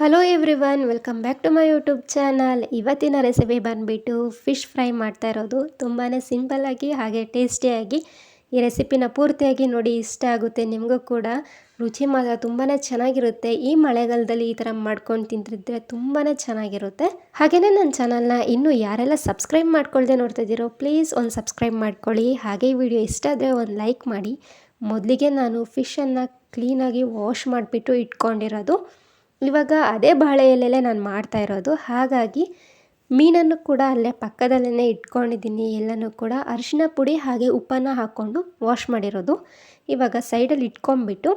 Hello everyone welcome back to my YouTube channel ಇವತ್ತಿನ recipe ಬಂದುಬಿಟ್ಟು fish fry ಮಾಡ್ತಾ ಇರೋದು. ತುಂಬಾ ಸಿಂಪಲ್ಲಾಗಿ ಹಾಗೆ ಟೇಸ್ಟಿಯಾಗಿ ಈ ರೆಸಿಪಿನ ಪೂರ್ತಿಯಾಗಿ ನೋಡಿ ಇಷ್ಟ ಆಗುತ್ತೆ ನಿಮಗೂ ಕೂಡ. ರುಚಿ ಮಾತ್ರ ತುಂಬಾ ಚೆನ್ನಾಗಿರುತ್ತೆ. ಈ ಮಳೆಗಾಲದಲ್ಲಿ ಈ ಥರ ಮಾಡ್ಕೊಂಡು ತಿಂತಿದ್ರೆ ತುಂಬಾ ಚೆನ್ನಾಗಿರುತ್ತೆ. ಹಾಗೆಯೇ ನನ್ನ ಚಾನಲ್ನ ಇನ್ನೂ ಯಾರೆಲ್ಲ ಸಬ್ಸ್ಕ್ರೈಬ್ ಮಾಡ್ಕೊಳ್ಳದೆ ನೋಡ್ತಾ ಇದ್ದೀರೋ ಪ್ಲೀಸ್ ಒಂದು ಸಬ್ಸ್ಕ್ರೈಬ್ ಮಾಡ್ಕೊಳ್ಳಿ. ಹಾಗೆ ವಿಡಿಯೋ ಇಷ್ಟ ಆದರೆ ಒಂದು ಲೈಕ್ ಮಾಡಿ. ಮೊದಲಿಗೆ ನಾನು ಫಿಶನ್ನು ಕ್ಲೀನಾಗಿ ವಾಶ್ ಮಾಡಿಬಿಟ್ಟು ಇಟ್ಕೊಂಡಿರೋದು. ಇವಾಗ ಅದೇ ಬಾಳೆ ಎಲೆಯಲ್ಲೇ ನಾನು ಮಾಡ್ತಾ ಇರೋದು. ಹಾಗಾಗಿ ಮೀನನ್ನು ಕೂಡ ಅಲ್ಲೇ ಪಕ್ಕದಲ್ಲೇ ಇಟ್ಕೊಂಡಿದ್ದೀನಿ. ಎಲ್ಲನೂ ಕೂಡ ಅರಿಶಿನ ಪುಡಿ ಹಾಗೆ ಉಪ್ಪನ್ನು ಹಾಕ್ಕೊಂಡು ವಾಶ್ ಮಾಡಿರೋದು. ಇವಾಗ ಸೈಡಲ್ಲಿ ಇಟ್ಕೊಂಬಿಟ್ಟು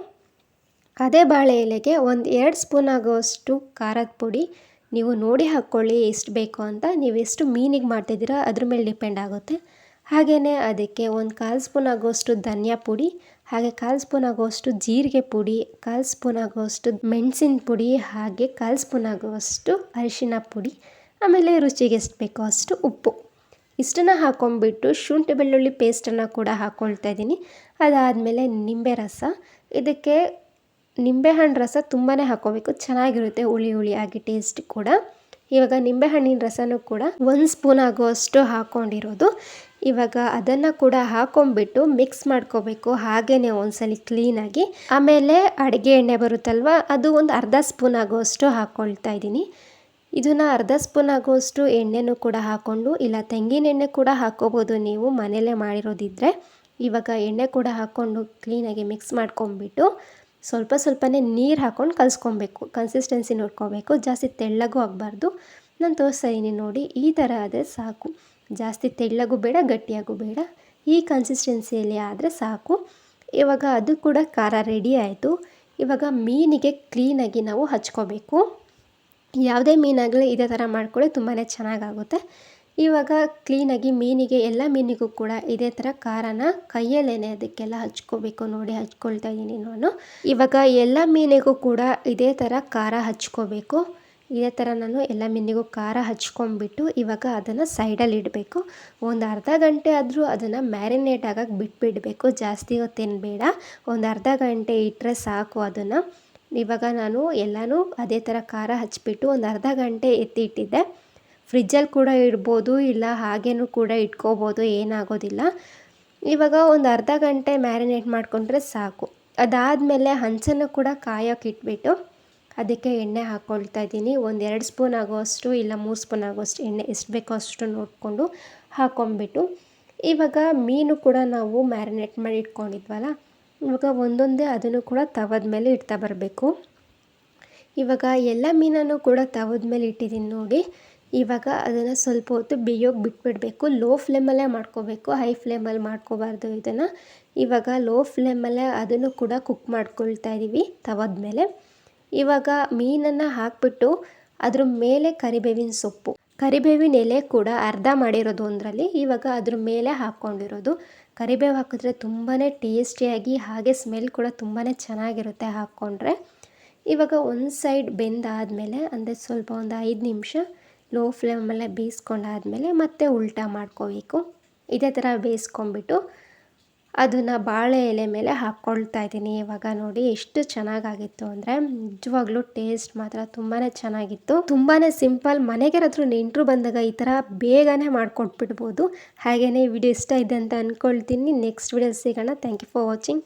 ಅದೇ ಬಾಳೆ ಎಲೆಗೆ ಒಂದು ಎರಡು ಸ್ಪೂನ್ ಆಗೋಷ್ಟು ಖಾರದ ಪುಡಿ ನೀವು ನೋಡಿ ಹಾಕ್ಕೊಳ್ಳಿ, ಎಷ್ಟು ಬೇಕು ಅಂತ. ನೀವು ಎಷ್ಟು ಮೀನಿಗೆ ಮಾಡ್ತಿದ್ದೀರಾ ಅದ್ರ ಮೇಲೆ ಡಿಪೆಂಡ್ ಆಗುತ್ತೆ. ಹಾಗೆಯೇ ಅದಕ್ಕೆ ಒಂದು ಕಾಲು ಸ್ಪೂನ್ ಆಗೋಷ್ಟು ಧನಿಯಾ ಪುಡಿ, ಹಾಗೆ ಕಾಲು ಸ್ಪೂನ್ ಆಗೋಷ್ಟು ಜೀರಿಗೆ ಪುಡಿ, ಕಾಲು ಸ್ಪೂನ್ ಆಗೋಷ್ಟು ಮೆಣಸಿನ ಪುಡಿ, ಹಾಗೆ ಕಾಲು ಸ್ಪೂನ್ ಆಗೋಷ್ಟು ಅರಿಶಿನ ಪುಡಿ, ಆಮೇಲೆ ರುಚಿಗೆ ಎಷ್ಟು ಬೇಕೋ ಅಷ್ಟು ಉಪ್ಪು. ಇಷ್ಟನ್ನು ಹಾಕೊಂಡ್ಬಿಟ್ಟು ಶುಂಠಿ ಬೆಳ್ಳುಳ್ಳಿ ಪೇಸ್ಟನ್ನು ಕೂಡ ಹಾಕ್ಕೊಳ್ತಾ ಇದ್ದೀನಿ. ಅದಾದಮೇಲೆ ನಿಂಬೆ ರಸ. ಇದಕ್ಕೆ ನಿಂಬೆಹಣ್ಣು ರಸ ತುಂಬಾ ಹಾಕ್ಕೋಬೇಕು ಚೆನ್ನಾಗಿರುತ್ತೆ ಹುಳಿ ಹುಳಿಯಾಗಿ ಟೇಸ್ಟ್ ಕೂಡ. ಇವಾಗ ನಿಂಬೆಹಣ್ಣಿನ ರಸನೂ ಕೂಡ ಒಂದು ಸ್ಪೂನ್ ಆಗುವಷ್ಟು ಹಾಕ್ಕೊಂಡಿರೋದು ಇವಾಗ ಅದನ್ನು ಕೂಡ ಹಾಕೊಂಡ್ಬಿಟ್ಟು ಮಿಕ್ಸ್ ಮಾಡ್ಕೋಬೇಕು. ಹಾಗೇ ಒಂದ್ಸಲಿ ಕ್ಲೀನಾಗಿ ಆಮೇಲೆ ಅಡುಗೆ ಎಣ್ಣೆ ಬರುತ್ತಲ್ವ? ಅದು ಒಂದು ಅರ್ಧ ಸ್ಪೂನ್ ಆಗುವಷ್ಟು ಹಾಕ್ಕೊಳ್ತಾ ಇದ್ದೀನಿ. ಇದನ್ನು ಅರ್ಧ ಸ್ಪೂನ್ ಆಗುವಷ್ಟು ಎಣ್ಣೆನೂ ಕೂಡ ಹಾಕ್ಕೊಂಡು ಇಲ್ಲ ತೆಂಗಿನ ಎಣ್ಣೆ ಕೂಡ ಹಾಕ್ಕೋಬೋದು ನೀವು ಮನೆಯಲ್ಲೇ ಮಾಡಿರೋದಿದ್ದರೆ ಇವಾಗ ಎಣ್ಣೆ ಕೂಡ ಹಾಕ್ಕೊಂಡು ಕ್ಲೀನಾಗಿ ಮಿಕ್ಸ್ ಮಾಡ್ಕೊಂಬಿಟ್ಟು ಸ್ವಲ್ಪ ಸ್ವಲ್ಪನೇ ನೀರು ಹಾಕ್ಕೊಂಡು ಕಲಿಸ್ಕೊಬೇಕು. ಕನ್ಸಿಸ್ಟೆನ್ಸಿ ನೋಡ್ಕೋಬೇಕು. ಜಾಸ್ತಿ ತೆಳ್ಳಗೂ ಆಗಬಾರ್ದು. ನಾನು ತೋರಿಸ್ತಾ ಇದ್ದೀನಿ ನೋಡಿ, ಈ ಥರ ಆದರೆ ಸಾಕು. ಜಾಸ್ತಿ ತೆಳ್ಳಗೂ ಬೇಡ, ಗಟ್ಟಿಯಾಗೂ ಬೇಡ. ಈ ಕನ್ಸಿಸ್ಟೆನ್ಸಿಯಲ್ಲಿ ಆದರೆ ಸಾಕು. ಇವಾಗ ಅದು ಕೂಡ ಖಾರ ರೆಡಿ ಆಯಿತು. ಇವಾಗ ಮೀನಿಗೆ ಕ್ಲೀನಾಗಿ ನಾವು ಹಚ್ಕೋಬೇಕು. ಯಾವುದೇ ಮೀನಾಗಲಿ ಇದೇ ಥರ ಮಾಡಿಕೊಳ್ಳಿ ತುಂಬಾ ಚೆನ್ನಾಗಾಗುತ್ತೆ. ಇವಾಗ ಕ್ಲೀನಾಗಿ ಮೀನಿಗೆ ಎಲ್ಲ ಮೀನಿಗೂ ಕೂಡ ಇದೇ ಥರ ಖಾರನ ಕೈಯಲ್ಲೇನೆ ಅದಕ್ಕೆಲ್ಲ ಹಚ್ಕೋಬೇಕು ನೋಡಿ ಹಚ್ಕೊಳ್ತಾ ಇದ್ದೀನಿ ನಾನು. ಇವಾಗ ಎಲ್ಲ ಮೀನಿಗೂ ಕೂಡ ಇದೇ ಥರ ಖಾರ ಹಚ್ಕೋಬೇಕು. ಇದೇ ಥರ ನಾನು ಎಲ್ಲ ಮೀನಿಗೂ ಖಾರ ಹಚ್ಕೊಂಡ್ಬಿಟ್ಟು ಇವಾಗ ಅದನ್ನು ಸೈಡಲ್ಲಿ ಇಡಬೇಕು. ಒಂದು ಅರ್ಧ ಗಂಟೆ ಆದರೂ ಅದನ್ನು ಮ್ಯಾರಿನೇಟ್ ಆಗಕ್ಕೆ ಬಿಟ್ಬಿಡಬೇಕು. ಜಾಸ್ತಿ ಹೊತ್ತೇನು ಬೇಡ ಒಂದು ಅರ್ಧ ಗಂಟೆ ಇಟ್ಟರೆ ಸಾಕು ಅದನ್ನು. ಇವಾಗ ನಾನು ಎಲ್ಲನೂ ಅದೇ ಥರ ಖಾರ ಹಚ್ಬಿಟ್ಟು ಒಂದು ಅರ್ಧ ಗಂಟೆ ಎತ್ತಿ ಇಟ್ಟಿದ್ದೆ ಫ್ರಿಜ್ಜಲ್ಲಿ ಕೂಡ ಇಡ್ಬೋದು, ಇಲ್ಲ ಹಾಗೇನೂ ಕೂಡ ಇಟ್ಕೋಬೋದು, ಏನಾಗೋದಿಲ್ಲ. ಇವಾಗ ಒಂದು ಅರ್ಧ ಗಂಟೆ ಮ್ಯಾರಿನೇಟ್ ಮಾಡಿಕೊಂಡ್ರೆ ಸಾಕು. ಅದಾದಮೇಲೆ ಹಂಚನ್ನು ಕೂಡ ಕಾಯೋಕೆ ಇಟ್ಬಿಟ್ಟು ಅದಕ್ಕೆ ಎಣ್ಣೆ ಹಾಕ್ಕೊಳ್ತಾ ಇದ್ದೀನಿ. ಒಂದು ಎರಡು ಸ್ಪೂನ್ ಆಗೋಷ್ಟು ಇಲ್ಲ ಮೂರು ಸ್ಪೂನ್ ಆಗೋಷ್ಟು ಎಣ್ಣೆ ಎಷ್ಟು ಬೇಕೋ ಅಷ್ಟು ನೋಡಿಕೊಂಡು ಹಾಕ್ಕೊಂಬಿಟ್ಟು ಇವಾಗ ಮೀನು ಕೂಡ ನಾವು ಮ್ಯಾರಿನೇಟ್ ಮಾಡಿ ಇಟ್ಕೊಂಡಿದ್ವಲ್ಲ, ಇವಾಗ ಒಂದೊಂದೇ ಅದನ್ನು ಕೂಡ ತವದ ಮೇಲೆ ಇಡ್ತಾ ಬರಬೇಕು. ಇವಾಗ ಎಲ್ಲ ಮೀನನ್ನು ಕೂಡ ತವದ ಮೇಲೆ ಇಟ್ಟಿದ್ದೀನಿ ನೋಡಿ. ಇವಾಗ ಅದನ್ನು ಸ್ವಲ್ಪ ಹೊತ್ತು ಬೇಯೋಕೆ ಬಿಟ್ಬಿಡಬೇಕು. ಲೋ ಫ್ಲೇಮಲ್ಲೇ ಮಾಡ್ಕೋಬೇಕು. ಹೈ ಫ್ಲೇಮಲ್ಲಿ ಮಾಡ್ಕೋಬಾರ್ದು ಇದನ್ನು. ಇವಾಗ ಲೋ ಫ್ಲೇಮಲ್ಲೇ ಅದನ್ನು ಕೂಡ ಕುಕ್ ಮಾಡ್ಕೊಳ್ತಾ ಇದ್ದೀವಿ ತವದ ಮೇಲೆ ಇವಾಗ ಮೀನನ್ನು ಹಾಕಿಬಿಟ್ಟು ಅದ್ರ ಮೇಲೆ ಕರಿಬೇವಿನ ಸೊಪ್ಪು. ಕರಿಬೇವಿನ ಎಲೆ ಕೂಡ ಅರ್ಧ ಮಾಡಿರೋದು ಒಂದರಲ್ಲಿ. ಇವಾಗ ಅದ್ರ ಮೇಲೆ ಹಾಕ್ಕೊಂಡಿರೋದು. ಕರಿಬೇವು ಹಾಕಿದ್ರೆ ತುಂಬಾ ಟೇಸ್ಟಿಯಾಗಿ ಹಾಗೆ ಸ್ಮೆಲ್ ಕೂಡ ತುಂಬಾ ಚೆನ್ನಾಗಿರುತ್ತೆ ಹಾಕ್ಕೊಂಡ್ರೆ. ಇವಾಗ ಒಂದು ಸೈಡ್ ಬೆಂದಾದಮೇಲೆ ಅಂದರೆ ಸ್ವಲ್ಪ ಒಂದು ಐದು ನಿಮಿಷ ಲೋ ಫ್ಲೇಮಲ್ಲೇ ಬೇಯಿಸ್ಕೊಂಡಾದ್ಮೇಲೆ ಮತ್ತೆ ಉಲ್ಟಾ ಮಾಡ್ಕೋಬೇಕು. ಇದೇ ಥರ ಬೇಯಿಸ್ಕೊಂಬಿಟ್ಟು ಅದನ್ನು ಬಾಳೆ ಎಲೆ ಮೇಲೆ ಹಾಕ್ಕೊಳ್ತಾ ಇದ್ದೀನಿ. ಇವಾಗ ನೋಡಿ ಎಷ್ಟು ಚೆನ್ನಾಗಾಗಿತ್ತು ಅಂದರೆ ನಿಜವಾಗ್ಲೂ ಟೇಸ್ಟ್ ಮಾತ್ರ ತುಂಬಾ ಚೆನ್ನಾಗಿತ್ತು. ತುಂಬಾ ಸಿಂಪಲ್ ಮನೆಗೆ ಯಾರಾದರೂ ನೆಂಟರು ಬಂದಾಗ ಈ ಥರ ಬೇಗನೆ ಮಾಡಿಕೊಟ್ಬಿಡ್ಬೋದು. ಹಾಗೆಯೇ ವಿಡಿಯೋ ಇಷ್ಟ ಇದೆ ಅಂತ ಅಂದ್ಕೊಳ್ತೀನಿ ನೆಕ್ಸ್ಟ್ ವಿಡಿಯೋ ಸಿಗೋಣ. Thank you for watching